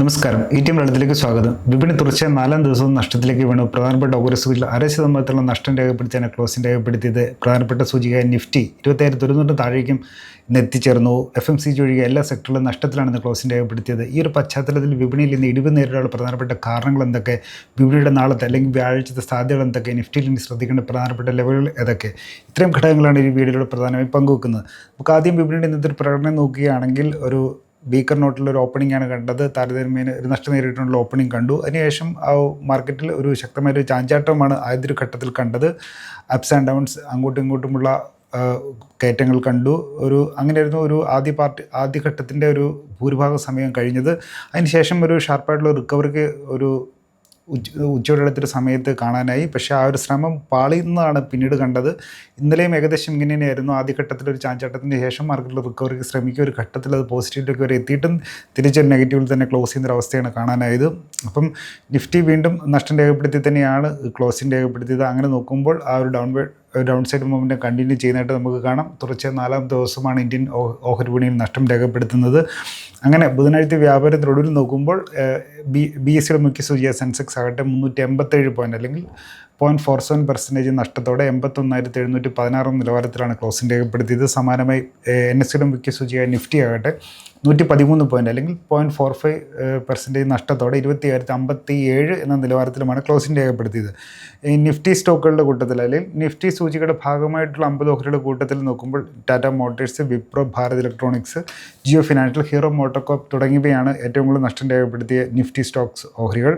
നമസ്കാരം. E T M ലളിതത്തിലേക്ക് സ്വാഗതം. വിപണി തുടർച്ചയായ നാലാം ദിവസവും നഷ്ടത്തിലേക്ക് വീണു. പ്രധാനപ്പെട്ട ഓരോ സൂചികൾ അര ശതമാനത്തോളം നഷ്ടം രേഖപ്പെടുത്തിയാണ് ക്ലോസിംഗ് രേഖപ്പെടുത്തിയത്. പ്രധാനപ്പെട്ട സൂചികയായ നിഫ്റ്റി ഇരുപത്തായിരത്തി ഒരുന്നൂറ് താഴേക്കും ഇന്ന് എത്തിച്ചേർന്നു. എഫ് എം സി ജി ഒഴികെ എല്ലാ സെക്ടറിലും നഷ്ടത്തിലാണ് ഇന്ന് ക്ലോസിംഗ് രേഖപ്പെടുത്തിയത്. ഈ ഒരു പശ്ചാത്തലത്തിൽ വിപണിയിൽ ഇന്ന് ഇടിവ് നേരിടാനുള്ള പ്രധാനപ്പെട്ട കാരണങ്ങൾ എന്തൊക്കെ? വിപണിയുടെ നാളത്തെ അല്ലെങ്കിൽ വ്യാഴാഴ്ചത്തെ സാധ്യതകൾ എന്തൊക്കെ? നിഫ്റ്റിയിൽ ഇനി ശ്രദ്ധിക്കേണ്ട പ്രധാനപ്പെട്ട ലെവലുകൾ ഏതൊക്കെ? ഇത്രയും ഘടകങ്ങളാണ് ഈ വീഡിയോയിലൂടെ പ്രധാനമായും പങ്കുവെക്കുന്നത്. നമുക്ക് ആദ്യം വിപണിയുടെ ഇന്നത്തെ പ്രകടനം നോക്കുകയാണെങ്കിൽ ഒരു ബീക്കർ നോട്ടിലൊരു ഓപ്പണിംഗ് ആണ് കണ്ടത്. താരതമ്യേന ഒരു നഷ്ടം നേരിട്ടുള്ള ഓപ്പണിംഗ് കണ്ടു. അതിനുശേഷം ആ മാർക്കറ്റിൽ ഒരു ശക്തമായ ഒരു ചാഞ്ചാട്ടമാണ് ആദ്യത്തെ ഘട്ടത്തിൽ കണ്ടത്. അപ്സ് ആൻഡ് ഡൗൺസ് അങ്ങോട്ടും ഇങ്ങോട്ടുമുള്ള കയറ്റങ്ങൾ കണ്ടു. ഒരു അങ്ങനെയായിരുന്നു ഒരു ആദ്യ പാർട്ടി ആദ്യഘട്ടത്തിന്റെ ഒരു ഭൂരിഭാഗം സമയം കഴിഞ്ഞത്. അതിനുശേഷം ഒരു ഷാർപ്പായിട്ടുള്ള റിക്കവറിക്ക് ഒരു ഉച്ചയോടടുത്തൊരു സമയത്ത് കാണാനായി. പക്ഷേ ആ ഒരു ശ്രമം പാളിയുന്നതാണ് പിന്നീട് കണ്ടത്. ഇന്നലെയും ഏകദേശം ഇങ്ങനെ തന്നെയായിരുന്നു ആദ്യഘട്ടത്തിൽ ഒരു ചാഞ്ചാട്ടത്തിന് ശേഷം മാർക്കറ്റിൽ റിക്കവറിക്ക് ശ്രമിക്കുക ഒരു ഘട്ടത്തിൽ അത് പോസിറ്റീവിലേക്ക് വരെ എത്തിയിട്ടും തിരിച്ചൊരു നെഗറ്റീവിൽ തന്നെ ക്ലോസ് ചെയ്യുന്ന ഒരു അവസ്ഥയാണ് കാണാനായത്. അപ്പം നിഫ്റ്റി വീണ്ടും നഷ്ടം രേഖപ്പെടുത്തി തന്നെയാണ് ക്ലോസിങ് രേഖപ്പെടുത്തിയത്. അങ്ങനെ നോക്കുമ്പോൾ ആ ഒരു down down side movement continue ചെയ്യുന്നതായിട്ട് നമുക്ക് കാണാം. തുടർച്ച നാലാം ദിവസമാണ് ഇന്ത്യൻ ഓഹരി വിപണിയിൽ നഷ്ടം രേഖപ്പെടുത്തുന്നത്. അങ്ങനെ ബുധനാഴ്ച വ്യാപാരത്തിനൊടുവിൽ നോക്കുമ്പോൾ ബി ബി എസ് സിയുടെ മുഖ്യ സൂചിയ സെൻസെക്സ് ആകട്ടെ മുന്നൂറ്റി എൺപത്തേഴ് പോയിന്റ് അല്ലെങ്കിൽ പോയിന്റ് ഫോർ സെവൻ പെർസെന്റേജ് നഷ്ടത്തോടെ എൺപത്തൊന്നായിരത്തി എഴുന്നൂറ്റി പതിനാറാം നിലവാരത്തിലാണ് ക്ലോസിംഗ് രേഖപ്പെടുത്തിയത്. സമാനമായി എൻ എസ് സിയുടെ മുഖ്യ സൂചിയായ നിഫ്റ്റി ആകട്ടെ നൂറ്റി പതിമൂന്ന് പോയിന്റ് അല്ലെങ്കിൽ പോയിന്റ് ഫോർ ഫൈവ് പെർസെന്റേജ് നഷ്ടത്തോടെ ഇരുപത്തി ആയിരത്തി അമ്പത്തി ഏഴ് എന്ന നിലവാരത്തിലുമാണ് ക്ലോസിംഗ് രേഖപ്പെടുത്തിയത്. ഈ നിഫ്റ്റി സ്റ്റോക്കുകളുടെ കൂട്ടത്തിൽ അല്ലെങ്കിൽ നിഫ്റ്റി സൂചികയുടെ ഭാഗമായിട്ടുള്ള അമ്പത് ഓഹരിയുടെ കൂട്ടത്തിൽ നോക്കുമ്പോൾ Tata Motors Wipro Bharat Electronics Jio financial Hero MotoCorp തുടങ്ങിയവയാണ് ഏറ്റവും കൂടുതൽ നഷ്ടം രേഖപ്പെടുത്തിയ നിഫ്റ്റി സ്റ്റോക്സ് ഓഹരികൾ.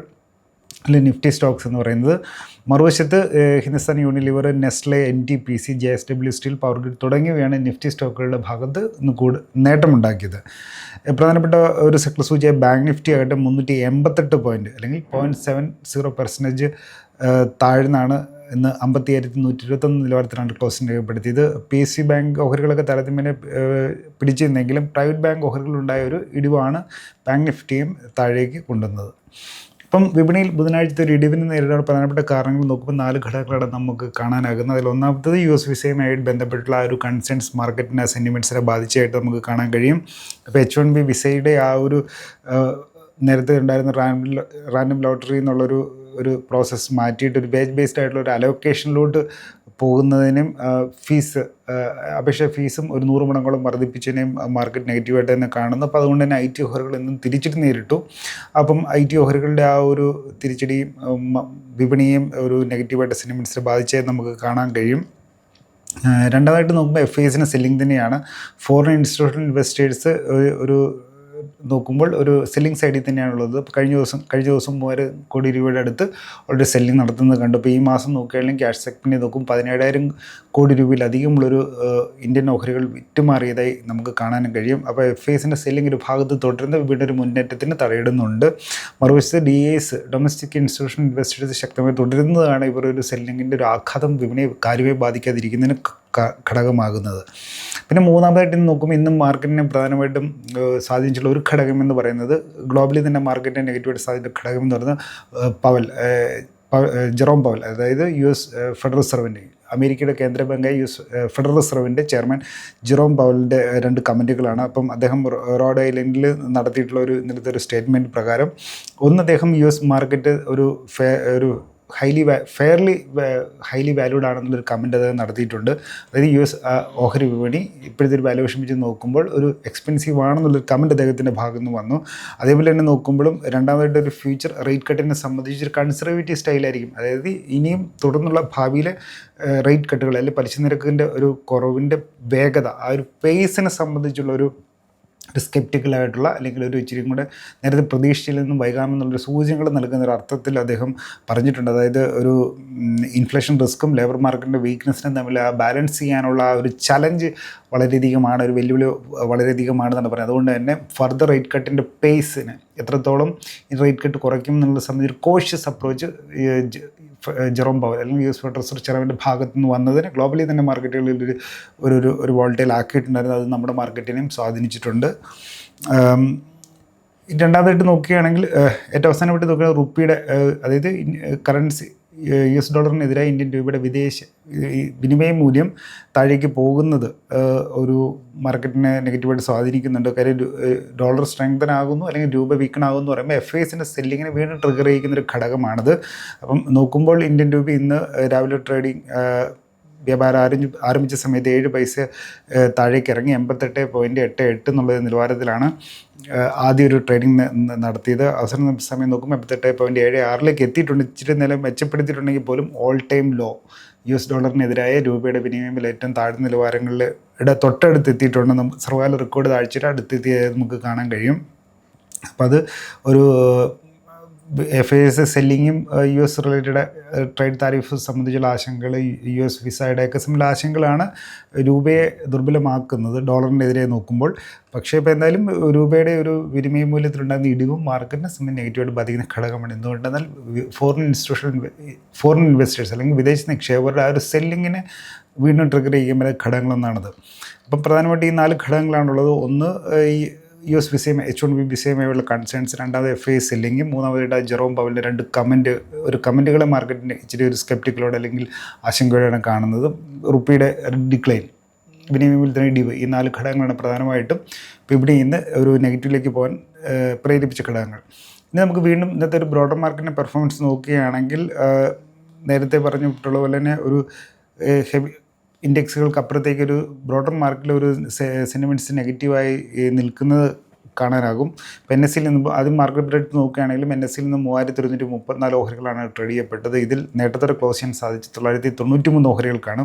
അല്ലെങ്കിൽ നിഫ്റ്റി സ്റ്റോക്സ് എന്ന് പറയുന്നത്. മറുവശത്ത് Hindustan Unilever Nestle N T P C J S W steel power grid തുടങ്ങിയവയാണ് നിഫ്റ്റി സ്റ്റോക്കുകളുടെ ഭാഗത്ത് ഇന്ന് കൂട് നേട്ടമുണ്ടാക്കിയത്. പ്രധാനപ്പെട്ട ഒരു സെക്ടർ സൂചിയായ ബാങ്ക് നിഫ്റ്റി ആകട്ടെ മുന്നൂറ്റി എൺപത്തെട്ട് പോയിന്റ് അല്ലെങ്കിൽ പോയിന്റ് സെവൻ സീറോ പെർസെന്റേജ് താഴ്ന്നാണ് ഇന്ന് അമ്പത്തി ആയിരത്തി നൂറ്റി ഇരുപത്തൊന്ന് നിലവാരത്തിലാണ് ക്ലോസിംഗ് രേഖപ്പെടുത്തിയത്. പി എസ് സി ബാങ്ക് ഓഹരികളൊക്കെ താരതമ്യേന പിടിച്ചിരുന്നെങ്കിലും പ്രൈവറ്റ് ബാങ്ക് ഓഹരികളുണ്ടായ ഒരു ഇടിവാണ് ബാങ്ക് നിഫ്റ്റിയും താഴേക്ക് കൊണ്ടുവന്നത്. ഇപ്പം വിപണിയിൽ ബുധനാഴ്ചത്തെ ഒരു ഇടിവിന് നേരിടാൻ പ്രധാനപ്പെട്ട കാരണങ്ങൾ നോക്കുമ്പോൾ നാല് ഘടകങ്ങളാണ് നമുക്ക് കാണാനാകുന്നത്. അതിൽ ഒന്നാമത്തത് യു എസ് വിസയുമായിട്ട് ബന്ധപ്പെട്ടുള്ള ആ ഒരു കൺസേൺസ് മാർക്കറ്റിനെ സെന്റിമെന്റ്സിനെ ബാധിച്ചതായിട്ട് നമുക്ക് കാണാൻ കഴിയും. അപ്പോൾ എച്ച് വൺ ബി വിസയുടെ ആ ഒരു നേരത്തെ ഉണ്ടായിരുന്ന റാൻഡം റാൻഡം ലോട്ടറി എന്നുള്ളൊരു ഒരു പ്രോസസ്സ് മാറ്റിയിട്ട് ഒരു ബേസ് ബേസ്ഡ് ആയിട്ടുള്ള ഒരു അലോക്കേഷനിലോട്ട് പോകുന്നതിനും ഫീസ് അപേക്ഷ ഫീസും ഒരു നൂറ് മണങ്ങളും വർദ്ധിപ്പിച്ചതിനെയും മാർക്കറ്റ് നെഗറ്റീവായിട്ട് തന്നെ കാണുന്നു. അപ്പോൾ അതുകൊണ്ട് തന്നെ ഐ ടി ഓഹരികൾ ഇന്നും തിരിച്ചടി നേരിട്ടു. അപ്പം ഐ ടി ഓഹരികളുടെ ആ ഒരു തിരിച്ചടിയും വിപണിയും ഒരു നെഗറ്റീവായിട്ട് സെന്റിമെന്റ്സിനെ ബാധിച്ചത് നമുക്ക് കാണാൻ കഴിയും. രണ്ടാമതായിട്ട് നോക്കുമ്പോൾ എഫ് ഐസിന് സെല്ലിംഗ് തന്നെയാണ്. ഫോറിൻ ഇൻസ്റ്റിറ്റ്യൂഷണൽ ഇൻവെസ്റ്റേഴ്സ് ഒരു നോക്കുമ്പോൾ ഒരു സെല്ലിംഗ് സൈഡിൽ തന്നെയാണുള്ളത് ഇപ്പോൾ കഴിഞ്ഞ ദിവസം കഴിഞ്ഞ ദിവസം മൂവായിരം കോടി രൂപയുടെ അടുത്ത് ഓൾറെഡി സെല്ലിംഗ് നടത്തുന്നത് കണ്ടു അപ്പോൾ ഈ മാസം നോക്കുകയാണെങ്കിൽ ക്യാഷ് സെക്ടറിനെ നോക്കും പതിനേഴായിരം കോടി രൂപയിലധികമുള്ളൊരു ഇന്ത്യൻ ഓഹരികൾ വിറ്റുമാറിയതായി നമുക്ക് കാണാനും കഴിയും. അപ്പോൾ എഫ് ഐസിന്റെ സെല്ലിംഗ് ഒരു ഭാഗത്ത് തുടരുന്ന വീണ്ടും ഒരു മുന്നേറ്റത്തിന് തടയിടുന്നുണ്ട്. മറുവശത്ത് D S domestic institution investors ശക്തമായി തുടരുന്നതാണ് ഇവർ ഒരു സെല്ലിങ്ങിന്റെ ഒരു ആഘാതം വിപണിയെ കാര്യമായി ബാധിക്കാതിരിക്കുന്നതിന് ഘടകമാകുന്നത്. പിന്നെ മൂന്നാമതായിട്ട് നോക്കുമ്പോൾ ഇന്നും മാർക്കറ്റിനെ പ്രധാനമായിട്ടും സ്വാധീനിച്ചിട്ടുള്ള ഒരു ഘടകം എന്ന് പറയുന്നത് ഗ്ലോബലി തന്നെ മാർക്കറ്റിനെ നെഗറ്റീവായിട്ട് സ്വാധീനിച്ച ഘടകം എന്ന് പറയുന്നത് പവൽ ജെറോം പവൽ. അതായത് യു എസ് ഫെഡറൽ റിസർവിന്റെ അമേരിക്കയുടെ കേന്ദ്ര ബാങ്കായ യു എസ് ഫെഡറൽ റിസർവിന്റെ ചെയർമാൻ ജിറോം പവലിന്റെ രണ്ട് കമന്റുകളാണ് അപ്പം അദ്ദേഹം റോഡ് ഐലൻഡിൽ നടത്തിയിട്ടുള്ള ഒരു ഇന്നലത്തെ ഒരു സ്റ്റേറ്റ്മെന്റ് പ്രകാരം ഒന്ന് അദ്ദേഹം യു എസ് മാർക്കറ്റ് ഒരു ഫേ ഒരു ഹൈലി ഫെയർലി ഹൈലി വാല്യൂഡ് ആണെന്നുള്ളൊരു കമന്റ് അദ്ദേഹം നടത്തിയിട്ടുണ്ട്. അതായത് യു എസ് ഓഹരി വിപണി ഇപ്പോഴത്തെ ഒരു വാല്യുവേഷൻ വെച്ച് നോക്കുമ്പോൾ ഒരു എക്സ്പെൻസീവ് ആണെന്നുള്ളൊരു കമന്റ് അദ്ദേഹത്തിന്റെ ഭാഗത്ത് നിന്ന് വന്നു. അതേപോലെ തന്നെ നോക്കുമ്പോഴും രണ്ടാമതായിട്ട് ഒരു ഫ്യൂച്ചർ റേറ്റ് കട്ടിനെ സംബന്ധിച്ചൊരു കൺസർവേറ്റീവ് സ്റ്റൈലായിരിക്കും അതായത് ഇനിയും തുടർന്നുള്ള ഭാവിയിലെ റേറ്റ് കട്ടുകൾ അല്ലെങ്കിൽ പലിശ നിരക്കിന്റെ ഒരു കുറവിന്റെ വേഗത ആ ഒരു പേസിനെ സംബന്ധിച്ചുള്ള ഒരു ഒരു സ്കെപ്റ്റിക്കലായിട്ടുള്ള അല്ലെങ്കിൽ ഒരു ഇച്ചിരി കൂടെ നേരത്തെ പ്രതീക്ഷയിൽ നിന്നും വൈകാമെന്നുള്ളൊരു സൂചനകൾ നൽകുന്ന ഒരു അർത്ഥത്തിൽ അദ്ദേഹം പറഞ്ഞിട്ടുണ്ട്. അതായത് ഒരു ഇൻഫ്ലേഷൻ റിസ്ക്കും ലേബർ മാർക്കറ്റിന്റെ വീക്ക്നെസ്സിനും തമ്മിൽ ആ ബാലൻസ് ചെയ്യാനുള്ള ആ ഒരു ചലഞ്ച് വളരെയധികമാണ് ഒരു വെല്ലുവിളി വളരെയധികമാണെന്നാണ് പറയുന്നത്. അതുകൊണ്ട് തന്നെ ഫർദർ റേറ്റ് കട്ടിന്റെ പേസിന് എത്രത്തോളം ഈ റേറ്റ് കട്ട് കുറയ്ക്കും എന്നുള്ള സംബന്ധിച്ച് കോഷ്യസ് അപ്രോച്ച് ജെറോം പവൽ അല്ലെങ്കിൽ യു എസ് ഫെഡറൽ റിസർവ് ചെലവിന്റെ ഭാഗത്തു നിന്ന് വന്നതിന് ഗ്ലോബലി തന്നെ മാർക്കറ്റുകളിൽ ഒരു ഒരു ഒരു വോൾട്ടേൽ ആക്കിയിട്ടുണ്ടായിരുന്നു. അത് നമ്മുടെ മാർക്കറ്റിനെയും സ്വാധീനിച്ചിട്ടുണ്ട്. രണ്ടാമതായിട്ട് നോക്കുകയാണെങ്കിൽ ഏറ്റവും അവസാനമായിട്ട് നോക്കുകയാണെങ്കിൽ റുപ്പിയുടെ അതായത് കറൻസി യു എസ് ഡോളറിനെതിരെ ഇന്ത്യൻ രൂപയുടെ വിദേശ വിനിമയ മൂല്യം താഴേക്ക് പോകുന്നത് ഒരു മാർക്കറ്റിനെ നെഗറ്റീവായിട്ട് സ്വാധീനിക്കുന്നുണ്ട്. കാര്യം ഡോളർ സ്ട്രെങ്തൻ ആകുന്നു അല്ലെങ്കിൽ രൂപ വീക്കൺ ആകുന്നു പറയുമ്പോൾ എഫ് ഐസിന്റെ സെല്ലിങ്ങിനെ വീണ്ടും ട്രിഗർ ചെയ്യിക്കുന്ന ഒരു ഘടകമാണത്. അപ്പം നോക്കുമ്പോൾ ഇന്ത്യൻ രൂപ ഇന്ന് രാവിലെ ട്രേഡിംഗ് വ്യാപാരം ആരംഭി ആരംഭിച്ച സമയത്ത് ഏഴ് പൈസ താഴേക്ക് ഇറങ്ങി എൺപത്തെട്ട് പോയിന്റ് എട്ട് എട്ട് എന്നുള്ള നിലവാരത്തിലാണ് ആദ്യം ഒരു ട്രേഡിംഗ് നടത്തിയത്. അവസരം സമയം നോക്കുമ്പോൾ എൺപത്തെട്ട് പോയിന്റ് ഏഴ് ആറിലേക്ക് എത്തിയിട്ടുണ്ട്. ഇച്ചിരി നില മെച്ചപ്പെടുത്തിയിട്ടുണ്ടെങ്കിൽ പോലും all time low U S ഡോളറിനെതിരായ രൂപയുടെ വിനിമയമിൽ ഏറ്റവും താഴ്ന്ന നിലവാരങ്ങളിൽ തൊട്ടടുത്ത് എത്തിയിട്ടുണ്ട്. നമുക്ക് സർവകാല റെക്കോർഡ് താഴ്ചയുടെ അടുത്തെത്തിയത് നമുക്ക് കാണാൻ കഴിയും. അപ്പോൾ അത് ഒരു F I S സെല്ലിങ്ങും U S related trade tariff സംബന്ധിച്ചുള്ള ആശങ്കകൾ യു എസ് വിസയുടെ ഒക്കെ സംബന്ധിച്ച ആശങ്കകളാണ് രൂപയെ ദുർബലമാക്കുന്നത് ഡോളറിനെതിരെ നോക്കുമ്പോൾ. പക്ഷേ ഇപ്പോൾ എന്തായാലും രൂപയുടെ ഒരു വിനിമയ മൂല്യത്തിലുണ്ടാകുന്ന ഇടിവും മാർക്കറ്റിനെ സംബന്ധിച്ച് നെഗറ്റീവായിട്ട് ബാധിക്കുന്ന ഘടകമാണ്. എന്തുകൊണ്ടെന്നാൽ ഫോറിൻ ഇൻസ്റ്റിറ്റ്യൂഷൻ ഫോറിൻ ഇൻവെസ്റ്റേഴ്സ് അല്ലെങ്കിൽ വിദേശ നിക്ഷേപകരുടെ ആ ഒരു സെല്ലിങ്ങിനെ വീണ്ടും ട്രിഗർ ചെയ്യുമ്പോൾ ഘടകങ്ങളൊന്നാണത്. അപ്പം പ്രധാനമായിട്ട് ഈ നാല് ഘടകങ്ങളാണുള്ളത്. ഒന്ന് ഈ യു എസ് വിസയും എച്ച് വൺ ബി വിസയുമായുള്ള കൺസേൺസ് രണ്ടാമത് എഫ് ഐ സെല്ലിങ്ങും മൂന്നാമതായിട്ട് ജെറോം പവലിന്റെ രണ്ട് കമന്റ് ഒരു കമന്റുകളെ മാർക്കറ്റിന്റെ ഇച്ചിരി ഒരു സ്കെപ്റ്റിക്കലോടെ അല്ലെങ്കിൽ ആശങ്കയോടെയാണ് കാണുന്നത്. റുപ്പിയുടെ ഡിക്ലൈൻ വിനിമയത്തിൽ ഇടിവ് ഈ നാല് ഘടകങ്ങളാണ് പ്രധാനമായിട്ടും വിപണി ഇന്ന് ഒരു നെഗറ്റീവിലേക്ക് പോകാൻ പ്രേരിപ്പിച്ച ഘടകങ്ങൾ. ഇനി നമുക്ക് വീണ്ടും ഇന്നത്തെ ഒരു ബ്രോഡർ മാർക്കറ്റിന്റെ പെർഫോമൻസ് നോക്കുകയാണെങ്കിൽ നേരത്തെ പറഞ്ഞിട്ടുള്ള പോലെ തന്നെ ഒരു ഹെവി ഇൻഡെക്സുകൾക്ക് അപ്പുറത്തേക്ക് ഒരു ബ്രോഡർ മാർക്കറ്റിൽ ഒരു സെന്റിമെന്റ്സ് നെഗറ്റീവായി നിൽക്കുന്നത് കാണാനാകും. ഇപ്പം എൻ എസ് സിയിൽ നിന്ന് ആദ്യം മാർക്കറ്റ് റേറ്റ് നോക്കുകയാണെങ്കിലും എൻ എസ് സിയിൽ നിന്ന് മൂവായിരത്തി ഒരുന്നൂറ്റി മുപ്പത്തിനാല് ഓഹരികളാണ് ട്രേഡ് ചെയ്യപ്പെട്ടത്. ഇതിൽ നേട്ടത്തോടെ ക്ലോസ് ചെയ്യാൻ സാധിച്ചു തൊള്ളായിരത്തി തൊണ്ണൂറ്റി മൂന്ന് ഓഹരികൾക്കാണ്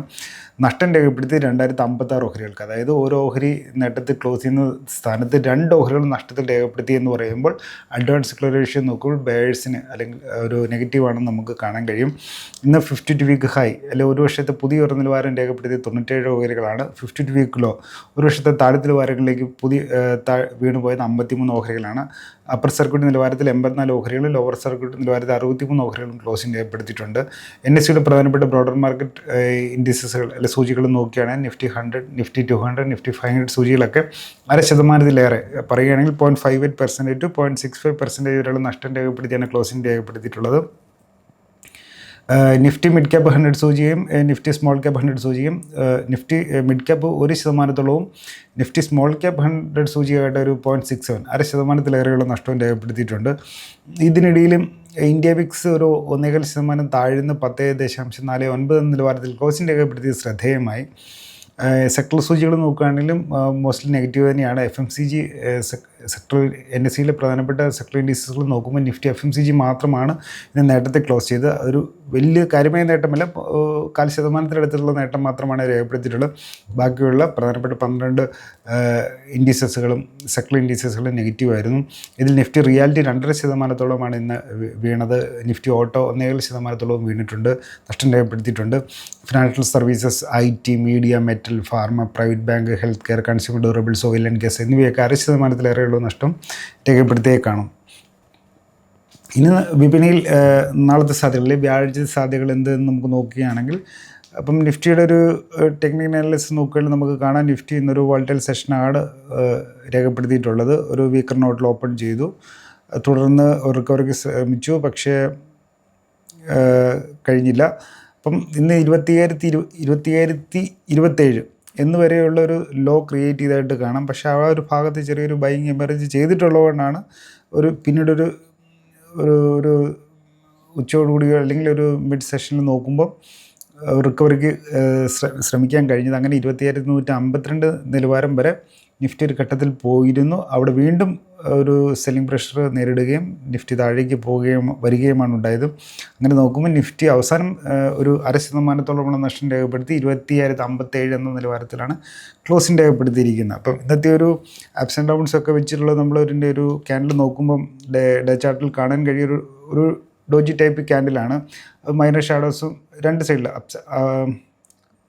നഷ്ടം രേഖപ്പെടുത്തി രണ്ടായിരത്തി അമ്പത്താറ് ഓഹരികൾക്ക്. അതായത് ഓരോ ഓഹരി നേട്ടത്തിൽ ക്ലോസ് ചെയ്യുന്ന സ്ഥാനത്ത് രണ്ട് ഓഹരികൾ നഷ്ടത്തിൽ രേഖപ്പെടുത്തി എന്ന് പറയുമ്പോൾ അഡ്വാൻസ് ക്ലോറേഷൻ നോക്കുമ്പോൾ ബേഴ്സിന് അല്ലെങ്കിൽ ഒരു നെഗറ്റീവാണെന്ന് നമുക്ക് കാണാൻ കഴിയും. ഇന്ന് ഫിഫ്റ്റി ടു വീക്ക് ഹൈ അല്ലെങ്കിൽ ഒരു വർഷത്തെ പുതിയ ഒരു നിലവാരം രേഖപ്പെടുത്തിയ തൊണ്ണൂറ്റേഴ് ഓഹരികളാണ്. Fifty two week low. ഒരു വർഷത്തെ താഴെ നിലവാരങ്ങളിലേക്ക് പുതിയ ഏഹ്, പോയത് അമ്പത്തിമൂന്ന് ഓഹരികളാണ്. അപ്പർ സർക്യൂട്ട് നിലവാരത്തിൽ എൺപത്തിനാല് ഓഹരികളും ലോവർ സർക്യൂട്ട് നിലവാരത്തിൽ അറുപത്തിമൂന്ന് ഓഹരികളും ക്ലോസിംഗ് രേഖപ്പെടുത്തിയിട്ടുണ്ട് എൻ എസ് സിയുടെ പ്രധാനപ്പെട്ട ബ്രോഡർ മാർക്കറ്റ് ഇൻഡിസസുകൾ അല്ലെങ്കിൽ സൂചികൾ നോക്കുകയാണെങ്കിൽ Nifty hundred Nifty two hundred Nifty five hundred സൂചികളൊക്കെ അര ശതമാനത്തിലേറെ. പറയുകയാണെങ്കിൽ point five eight percentage two point six five percentage വരെയുള്ള നഷ്ടം രേഖപ്പെടുത്തിയാണ് ക്ലോസിംഗ് രേഖപ്പെടുത്തിയിട്ടുള്ളത്. നിഫ്റ്റി മിഡ് ക്യാപ്പ് ഹൺഡ്രഡ് സൂചിയും നിഫ്റ്റി സ്മോൾ ക്യാപ്പ് ഹൺഡ്രഡ് സൂചിയും നിഫ്റ്റി മിഡ് ക്യാപ്പ് ഒരു ശതമാനത്തോളവും നിഫ്റ്റി സ്മോൾ ക്യാപ്പ് ഹൺഡ്രഡ് സൂചിയായിട്ട് ഒരു പോയിന്റ് സിക്സ് സെവൻ അര ശതമാനത്തിലേറെയുള്ള നഷ്ടവും രേഖപ്പെടുത്തിയിട്ടുണ്ട്. ഇതിനിടയിലും ഇന്ത്യ വിക്സ് ഒരു ഒന്നേകാൽ ശതമാനം താഴ്ന്ന് പത്ത് ദശാംശം നാല് ഒൻപത് നിലവാരത്തിൽ ക്ലോസിംഗ് രേഖപ്പെടുത്തിയത് ശ്രദ്ധേയമായി. സെക്ടർ സൂചികൾ നോക്കുകയാണെങ്കിലും മോസ്റ്റ്ലി നെഗറ്റീവ് തന്നെയാണ്. F M C G sector N S സിയിലെ പ്രധാനപ്പെട്ട സെക്ടർ ഇൻഡീസസുകൾ നോക്കുമ്പോൾ Nifty F M C G മാത്രമാണ് ഇതിന് നേട്ടത്തെ ക്ലോസ് ചെയ്ത് ഒരു വലിയ കാര്യമായ നേട്ടമല്ല കാൽ ശതമാനത്തിനടുത്തുള്ള നേട്ടം മാത്രമാണ് രേഖപ്പെടുത്തിയിട്ടുള്ളത്. ബാക്കിയുള്ള പ്രധാനപ്പെട്ട പന്ത്രണ്ട് ഇൻഡീസസുകളും സെക്ടർ ഇൻഡീസസുകളും നെഗറ്റീവ് ആയിരുന്നു. ഇതിൽ നിഫ്റ്റി റിയാലിറ്റി രണ്ടര ശതമാനത്തോളമാണ് ഇന്ന് വീണത്. നിഫ്റ്റി ഓട്ടോ ഒന്നേകാൽ ശതമാനത്തോളം വീണിട്ടുണ്ട് നഷ്ടം രേഖപ്പെടുത്തിയിട്ടുണ്ട്. Financial services I T media metal pharma private bank health care consumer durables oil and gas എന്നിവയൊക്കെ അര ശതമാനത്തിലേറെയുള്ള നഷ്ടം രേഖപ്പെടുത്തിയേ കാണും. ഇനി വിപണിയിൽ നാളത്തെ സാധ്യതകൾ വ്യാഴാഴ്ച സാധ്യതകൾ എന്തെന്ന് നമുക്ക് നോക്കുകയാണെങ്കിൽ അപ്പം നിഫ്റ്റിയുടെ ഒരു ടെക്നിക്കൽ അനാലിസിസ് നോക്കുകയാണെങ്കിൽ നമുക്ക് കാണാം നിഫ്റ്റി ഇന്നൊരു വോൾട്ടൈൽ സെഷനാണ് രേഖപ്പെടുത്തിയിട്ടുള്ളത്. ഒരു വീക്കർ നോട്ടിൽ ഓപ്പൺ ചെയ്തു. തുടർന്ന് റിക്കവറിക്ക് ശ്രമിച്ചു പക്ഷേ കഴിഞ്ഞില്ല. അപ്പം ഇന്ന് ഇരുപത്തിയായിരത്തി ഇരു ഇരുപത്തിയായിരത്തി ഇരുപത്തേഴ് എന്ന് വരെയുള്ള ഒരു ലോ ക്രിയേറ്റ് ചെയ്തായിട്ട് കാണാം. പക്ഷേ ആ ഒരു ഭാഗത്ത് ചെറിയൊരു ബൈങ് എമർജ് ചെയ്തിട്ടുള്ളതുകൊണ്ടാണ് ഒരു പിന്നീടൊരു ഒരു ഒരു ഉച്ചയോടുകൂടിയോ അല്ലെങ്കിൽ ഒരു മിഡ് സെഷനിൽ നോക്കുമ്പോൾ റിക്കവറിക്ക് ശ്രമിക്കാൻ കഴിഞ്ഞത്. അങ്ങനെ ഇരുപത്തിയായിരത്തി നൂറ്റി അമ്പത്തിരണ്ട് നിലവാരം വരെ നിഫ്റ്റി ഒരു ഘട്ടത്തിൽ പോയിരുന്നു. അവിടെ വീണ്ടും ഒരു സെല്ലിംഗ് പ്രഷർ നേരിടുകയും നിഫ്റ്റി താഴേക്ക് പോവുകയും വരികയുമാണ് ഉണ്ടായത്. അങ്ങനെ നോക്കുമ്പോൾ നിഫ്റ്റി അവസാനം ഒരു അര ശതമാനത്തോളമുള്ള നഷ്ടം രേഖപ്പെടുത്തി ഇരുപത്തിയായിരത്തി അമ്പത്തേഴ് എന്ന നിലവാരത്തിലാണ് ക്ലോസിംഗ് രേഖപ്പെടുത്തിയിരിക്കുന്നത്. അപ്പം ഇന്നത്തെ ഒരു ആപ്സ് ആൻഡ് ഡൗൺസ് ഒക്കെ വെച്ചിട്ടുള്ള നമ്മളൊരു ഒരു ക്യാൻഡിൽ നോക്കുമ്പം ഡേ ചാർട്ടിൽ കാണാൻ കഴിയൊരു ഒരു ഡോജി ടൈപ്പ് ക്യാൻഡിലാണ്. മൈനർ ഷാഡോസും രണ്ട് സൈഡിൽ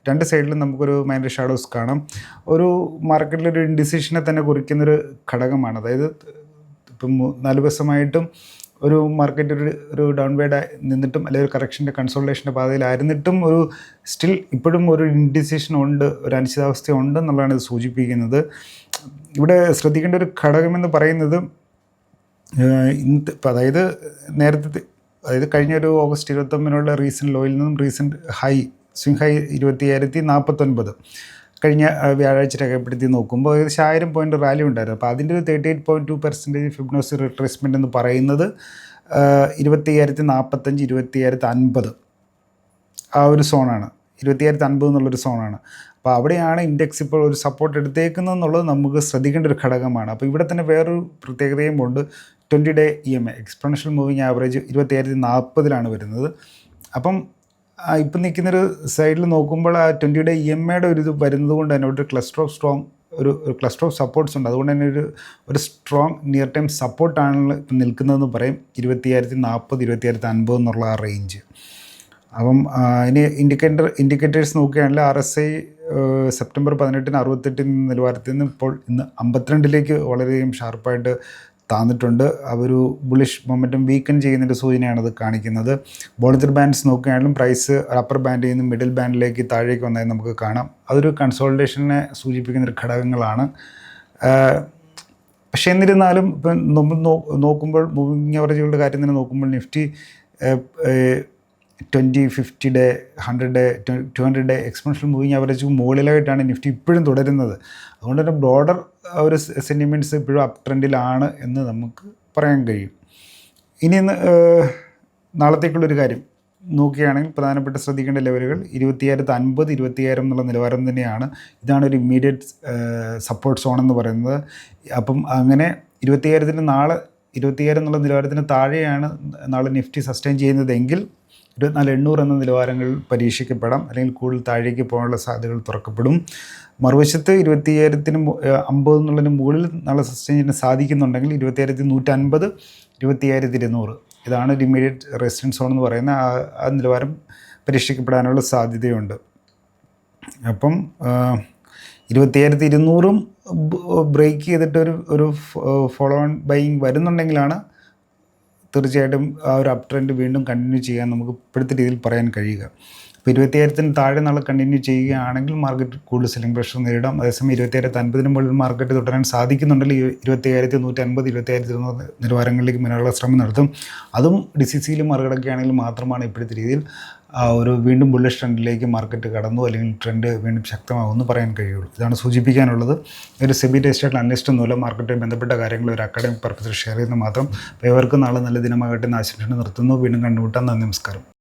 രണ്ട് സൈഡിലും നമുക്കൊരു മൈനർ ഷാഡോസ് കാണാം. ഒരു മാർക്കറ്റിലൊരു ഇൻഡിസിഷനെ തന്നെ കുറിക്കുന്നൊരു ഘടകമാണ്. അതായത് ഇപ്പം നാല് ദിവസമായിട്ടും ഒരു മാർക്കറ്റ് ഒരു ഒരു ഡൗൺ വേഡ് നിന്നിട്ടും അല്ലെങ്കിൽ ഒരു കറക്ഷന്റെ കൺസോൾട്ടേഷന്റെ പാതയിലായിരുന്നിട്ടും ഒരു സ്റ്റിൽ ഇപ്പോഴും ഒരു ഇൻഡിസിഷൻ ഉണ്ട് ഒരു അനിശ്ചിതാവസ്ഥ ഉണ്ട് എന്നുള്ളതാണ് ഇത് സൂചിപ്പിക്കുന്നത്. ഇവിടെ ശ്രദ്ധിക്കേണ്ട ഒരു ഘടകമെന്ന് പറയുന്നത് ഇന്ന് അതായത് നേരത്തെ അതായത് കഴിഞ്ഞ ഒരു ഓഗസ്റ്റ് ഇരുപത്തൊമ്പതിനുള്ള റീസെന്റ് ലോയിൽ നിന്നും റീസെന്റ് ഹൈ സ്വിംഗ് ഹൈ ഇരുപത്തി അയ്യായിരത്തി നാൽപ്പത്തൊൻപത് കഴിഞ്ഞ വ്യാഴാഴ്ച രേഖപ്പെടുത്തി നോക്കുമ്പോൾ ഏകദേശം ആയിരം പോയിന്റ് റാലി ഉണ്ടായിരുന്നു. അപ്പോൾ അതിന്റെ ഒരു thirty eight point two percentage Fibonacci retracement എന്ന് പറയുന്നത് ഇരുപത്തി അയ്യായിരത്തി നാൽപ്പത്തഞ്ച് ഇരുപത്തി അയ്യായിരത്തി അൻപത് ആ ഒരു സോണാണ്. ഇരുപത്തിയായിരത്തി അൻപത് എന്നുള്ളൊരു സോണാണ്. അപ്പോൾ അവിടെയാണ് ഇൻഡെക്സ് ഇപ്പോൾ ഒരു സപ്പോർട്ട് എടുത്തേക്കുന്നത് എന്നുള്ളത് നമുക്ക് ശ്രദ്ധിക്കേണ്ട ഒരു ഘടകമാണ്. അപ്പോൾ ഇവിടെ തന്നെ വേറൊരു പ്രത്യേകതയും ഉണ്ട്. Twenty day E M I exponential moving average ഇരുപത്തിയായിരത്തി നാൽപ്പതിലാണ് വരുന്നത്. അപ്പം ഇപ്പം നിൽക്കുന്നൊരു സൈഡിൽ നോക്കുമ്പോൾ ആ ട്വന്റി ഡേ ഇ എം ഐയുടെ ഒരു ഇത് വരുന്നത് കൊണ്ട് തന്നെ ഒരു ക്ലസ്റ്റർ ഓഫ് സ്ട്രോങ് ഒരു ക്ലസ്റ്റർ ഓഫ് സപ്പോർട്ട്സ് ഉണ്ട്. അതുകൊണ്ട് തന്നെ ഒരു ഒരു സ്ട്രോങ് നിയർ ടൈം സപ്പോർട്ടാണ് ഇപ്പം നിൽക്കുന്നതെന്ന് പറയും. ഇരുപത്തിയായിരത്തി നാൽപ്പത് ഇരുപത്തിയായിരത്തി അൻപത് എന്നുള്ള ആ റേഞ്ച് അപ്പം ഇനി ഇൻഡിക്കേറ്റർ ഇൻഡിക്കേറ്റേഴ്സ് നോക്കുകയാണെങ്കിൽ ആർ എസ് ഐ സെപ്റ്റംബർ പതിനെട്ടിന് അറുപത്തെട്ടിന് നിലവാരത്തിൽ നിന്ന് ഇപ്പോൾ ഇന്ന് അമ്പത്തിരണ്ടിലേക്ക് വളരെയധികം ഷാർപ്പായിട്ട് താന്നിട്ടുണ്ട്. അവർ ബുളിഷ് മൊമെന്റം വീക്കൻ ചെയ്യുന്നതിന്റെ സൂചനയാണ് അത് കാണിക്കുന്നത്. ബോളിജർ ബാൻഡ്സ് നോക്കുകയാണെങ്കിലും പ്രൈസ് അപ്പർ ബാൻഡിൽ നിന്ന് മിഡിൽ ബാൻഡിലേക്ക് താഴേക്ക് വന്നതായി നമുക്ക് കാണാം. അതൊരു കൺസോൾട്ടേഷനെ സൂചിപ്പിക്കുന്ന ഒരു ഘടകങ്ങളാണ്. പക്ഷേ എന്നിരുന്നാലും ഇപ്പം നമ്മൾ നോക്കുമ്പോൾ മൂവിങ് അവറേജുകളുടെ കാര്യം തന്നെ നോക്കുമ്പോൾ Nifty twenty fifty day hundred day two hundred day exponential moving average മുകളിലായിട്ടാണ് Nifty ഇപ്പോഴും തുടരുന്നത്. അതുകൊണ്ട് തന്നെ ബ്രോഡർ ഒരു സെന്റിമെന്റ്സ് ഇപ്പോഴും അപ് ട്രെൻഡിലാണ് എന്ന് നമുക്ക് പറയാൻ കഴിയും. ഇനി നാളത്തേക്കുള്ളൊരു കാര്യം. നോക്കുകയാണെങ്കിൽ പ്രധാനപ്പെട്ട ശ്രദ്ധിക്കേണ്ട ലെവലുകൾ ഇരുപത്തിയായിരത്തി അൻപത് ഇരുപത്തിയായിരം എന്നുള്ള നിലവാരം തന്നെയാണ്. ഇതാണ് ഒരു ഇമ്മീഡിയറ്റ് സപ്പോർട്ട് സോൺ എന്ന് പറയുന്നത്. അപ്പം അങ്ങനെ ഇരുപത്തിയായിരത്തിന് നാളെ ഇരുപത്തിയായിരം എന്നുള്ള നിലവാരത്തിന് താഴെയാണ് നാളെ നിഫ്റ്റി സസ്റ്റെയിൻ ചെയ്യുന്നതെങ്കിൽ ഇരുപത്തിനാല് എണ്ണൂറ് എന്ന നിലവാരങ്ങൾ പരീക്ഷിക്കപ്പെടാം. അല്ലെങ്കിൽ കൂടുതൽ താഴേക്ക് പോകാനുള്ള സാധ്യതകൾ തുറക്കപ്പെടും. മറുവശത്ത് ഇരുപത്തിയായിരത്തിന് അമ്പത് എന്നുള്ളതിന് മുകളിൽ നാളെ സസ്റ്റെയിൻ ചെയ്യാൻ സാധിക്കുന്നുണ്ടെങ്കിൽ ഇരുപത്തിയായിരത്തി നൂറ്റൻപത് ഇരുപത്തിയായിരത്തി ഇരുന്നൂറ്. ഇതാണ് ഒരു ഇമ്മീഡിയറ്റ് റെസിഡൻസ് സോൺ എന്ന് പറയുന്ന ആ ആ നിലവാരം പരീക്ഷിക്കപ്പെടാനുള്ള സാധ്യതയുണ്ട്. അപ്പം ഇരുപത്തിയായിരത്തി ഇരുന്നൂറും ബ്രേക്ക് ചെയ്തിട്ട് ഒരു ഒരു ഫോളോ ഓൺ ബൈയിങ് വരുന്നുണ്ടെങ്കിലാണ് തീർച്ചയായിട്ടും ആ ഒരു അപ് ട്രെൻഡ് വീണ്ടും കണ്ടിന്യൂ ചെയ്യാൻ നമുക്ക് ഇപ്പോഴത്തെ രീതിയിൽ പറയാൻ കഴിയുക. അപ്പോൾ ഇരുപത്തിയായിരത്തിന് താഴെ നാളെ കണ്ടിന്യൂ ചെയ്യുകയാണെങ്കിൽ മാർക്കറ്റ് കൂടുതൽ സെല്ലിംഗ് പ്രഷർ നേരിടാം. അതേസമയം ഇരുപത്തിയായിരത്തി അൻപതിന് മുകളിൽ മാർക്കറ്റ് തുടരാൻ സാധിക്കുന്നുണ്ടെങ്കിൽ ഇരുപത്തിയായിരത്തി നൂറ്റി അൻപത് ഇരുപത്തിയായിരത്തി ഇരുന്നൂറ് നിലവാരങ്ങളിലേക്ക് മുന്നേറാനുള്ള ശ്രമം നടത്തും. അതും ഡിസിസിയിൽ മറികടക്കുകയാണെങ്കിൽ മാത്രമാണ് ഇപ്പോഴത്തെ രീതിയിൽ ഒരു വീണ്ടും ബുള്ളിഷ് ട്രെൻഡിലേക്ക് മാർക്കറ്റ് കടന്നു അല്ലെങ്കിൽ ട്രെൻഡ് വീണ്ടും ശക്തമാകുമെന്ന് പറയാൻ കഴിയുള്ളൂ. ഇതാണ് സൂചിപ്പിക്കാനുള്ളത്. ഒരു സെബി രജിസ്റ്റേഡ് അനലിസ്റ്റ് മൂലം മാർക്കറ്റുമായി ബന്ധപ്പെട്ട കാര്യങ്ങൾ ഒരു അക്കാഡമിക് പർപ്പസിൽ ഷെയർ ചെയ്യുന്ന മാത്രം. ഇവർക്ക് നാളെ നല്ല ദിനമാകട്ടെ എന്ന് ആശംസിച്ച് നിർത്തുന്നു. വീണ്ടും കണ്ടുമുട്ടാം. നന്ദി നമസ്കാരം.